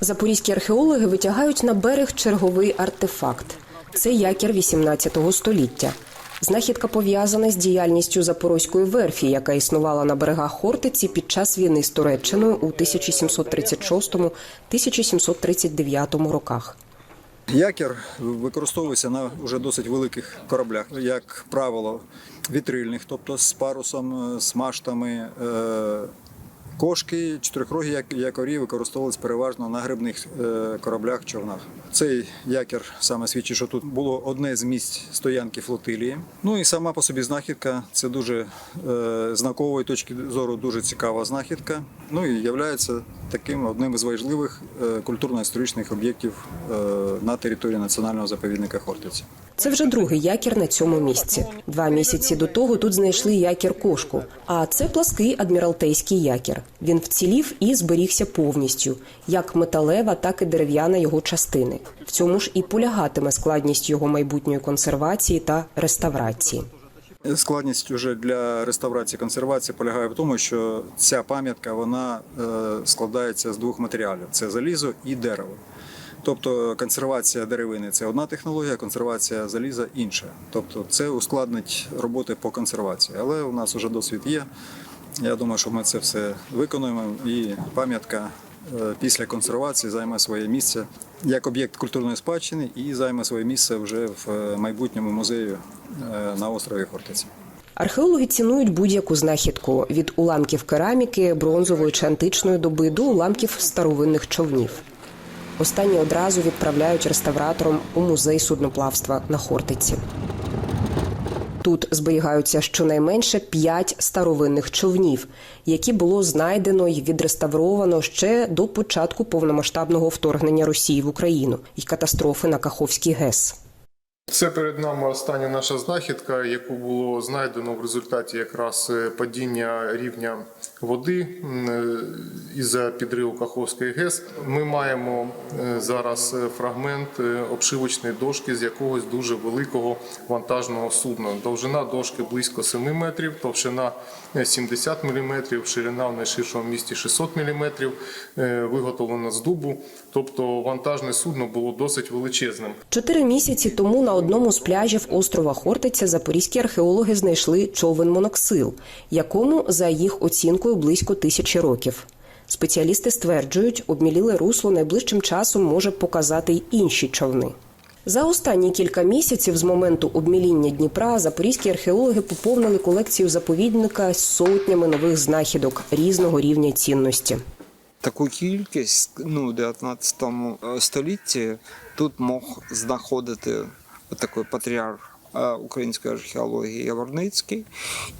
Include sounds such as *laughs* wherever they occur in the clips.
Запорізькі археологи витягають на берег черговий артефакт. Це якір 18 століття. Знахідка пов'язана з діяльністю Запорозької верфі, яка існувала на берегах Хортиці під час війни з Туреччиною у 1736-1739 роках. Якір використовується на вже досить великих кораблях, як правило, вітрильних, тобто з парусом, з маштами. Е, Кошки, чотирикрогі якорі використовувалися переважно на грибних е, кораблях, човнах. Цей якір саме свідчить, що тут було одне з місць стоянки флотилії. Ну і сама по собі знахідка це дуже е, з точки зору дуже цікава знахідка. Ну і є таким одним із важливих е, культурно-історичних об'єктів е, на території національного заповідника Хортиця. Це вже другий якір на цьому місці. Два місяці до того тут знайшли якір кошку. А це плаский адміралтейський якір. Він вцілів і зберігся повністю, як металева, так і дерев'яна його частини. В цьому ж і полягатиме складність його майбутньої консервації та реставрації. Складність уже для реставрації консервації полягає в тому, що ця пам'ятка вона е, складається з двох матеріалів: це залізо і дерево. Тобто консервація деревини це одна технологія, консервація заліза інша. Тобто це ускладнить роботи по консервації. Але у нас вже досвід є. Я думаю, що ми це все виконуємо, і пам'ятка після консервації займе своє місце як об'єкт культурної спадщини і займе своє місце вже в е, майбутньому музеї е, на острові Хортиці. Археологи цінують будь-яку знахідку від уламків кераміки, бронзової чи античної доби до уламків старовинних човнів. Останні одразу відправляють реставраторам у музей судноплавства на Хортиці. Тут зберігаються щонайменше п'ять старовинних човнів, які було знайдено і відреставровано ще до початку повномасштабного вторгнення Росії в Україну і катастрофи на Каховський ГЕС. Це перед нами остання наша знахідка, яку було знайдено в результаті якраз е, падіння рівня води із-за підриву Каховської ГЕС. Ми маємо е, зараз е, фрагмент е, обшивочної дошки з якогось дуже великого вантажного судна. Довжина дошки близько 7 метрів, товщина е, 70 мм, ширина в найширшому місті 600 мм, виготовлена з дубу. Тобто вантажне судно було досить величезним. Чотири місяці тому на одному з пляжів острова Хортиця запорізькі археологи знайшли човен моноксил, якому за їх оцінкою близько тисячі років. Спеціалісти стверджують, обміліле русло найближчим часом може показати й інші човни. За останні кілька місяців з моменту обміління Дніпра запорізькі археологи поповнили колекцію заповідника з сотнями нових знахідок різного рівня цінності. Таку кількість ну, у 19 столітті тут мог знаходити такий патріарх е, української археології Яворницький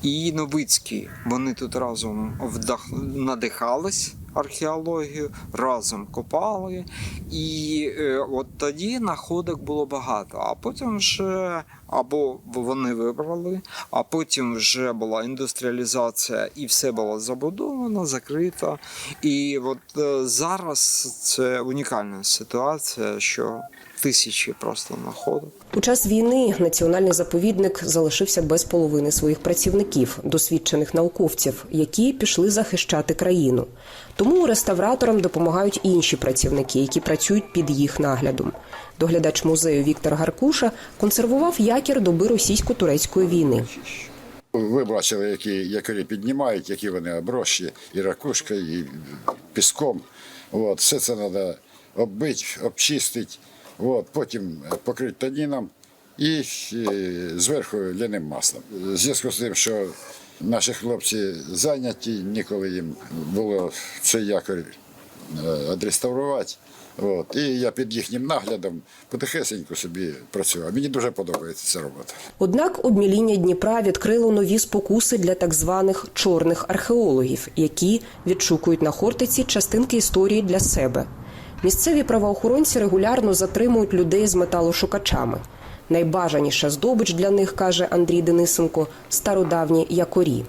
і Новицький. Вони тут разом вдах... надихались археологію, разом копали. І е, от тоді находок було багато. А потім вже або вони вибрали, а потім вже була індустріалізація і все було забудовано, закрито. І от е, зараз це унікальна ситуація, що тисячі просто находок. У час війни національний заповідник залишився без половини своїх працівників, досвідчених науковців, які пішли захищати країну. Тому реставраторам допомагають інші працівники, які працюють під їх наглядом. Доглядач музею Віктор Гаркуша консервував якір доби російсько-турецької війни. Ви бачили, які якорі піднімають, які вони оброщі, і ракушкою, і піском. От, все це треба оббити, обчистити, от, потім покрити тоніном і е, зверху ляним маслом. Зв'язку з тим, що наші хлопці зайняті, ніколи їм було цей якорь е, відреставрувати. От, і я під їхнім наглядом потихесенько собі працював. Мені дуже подобається ця робота. Однак обміління Дніпра відкрило нові спокуси для так званих чорних археологів, які відшукують на Хортиці частинки історії для себе. Місцеві правоохоронці регулярно затримують людей з металошукачами. Найбажаніша здобич для них, каже Андрій Денисенко, стародавні якорі.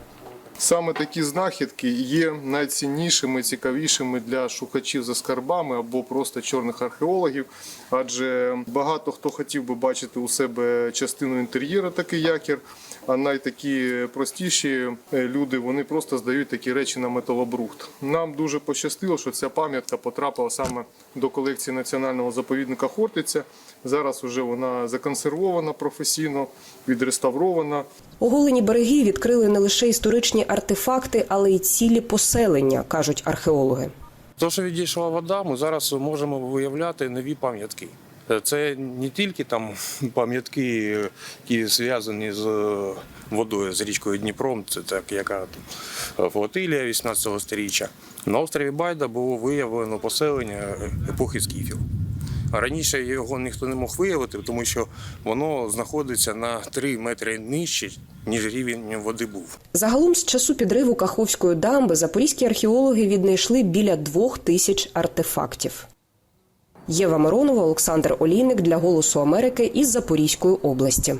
Саме такі знахідки є найціннішими, цікавішими для шукачів за скарбами або просто чорних археологів, адже багато хто хотів би бачити у себе частину інтер'єру, такий якір. А найтакі простіші е, люди вони просто здають такі речі на металобрухт. Нам дуже пощастило, що ця пам'ятка потрапила саме до колекції національного заповідника Хортиця. Зараз вже вона законсервована професійно, відреставрована. Оголені береги відкрили не лише історичні артефакти, але й цілі поселення, кажуть археологи. То, що відійшла вода, ми зараз можемо виявляти нові пам'ятки. Це не тільки там *laughs* пам'ятки, які зв'язані з водою, з річкою Дніпром, це так, яка там флотилія 18 століття. На острові Байда було виявлено поселення епохи скіфів. Раніше його ніхто не мог виявити, тому що воно знаходиться на 3 метри нижче, ніж рівень води був. Загалом з часу підриву Каховської дамби запорізькі археологи віднайшли біля двох тисяч артефактів. Єва Миронова, Олександр Олійник для Голосу Америки із Запорізької області.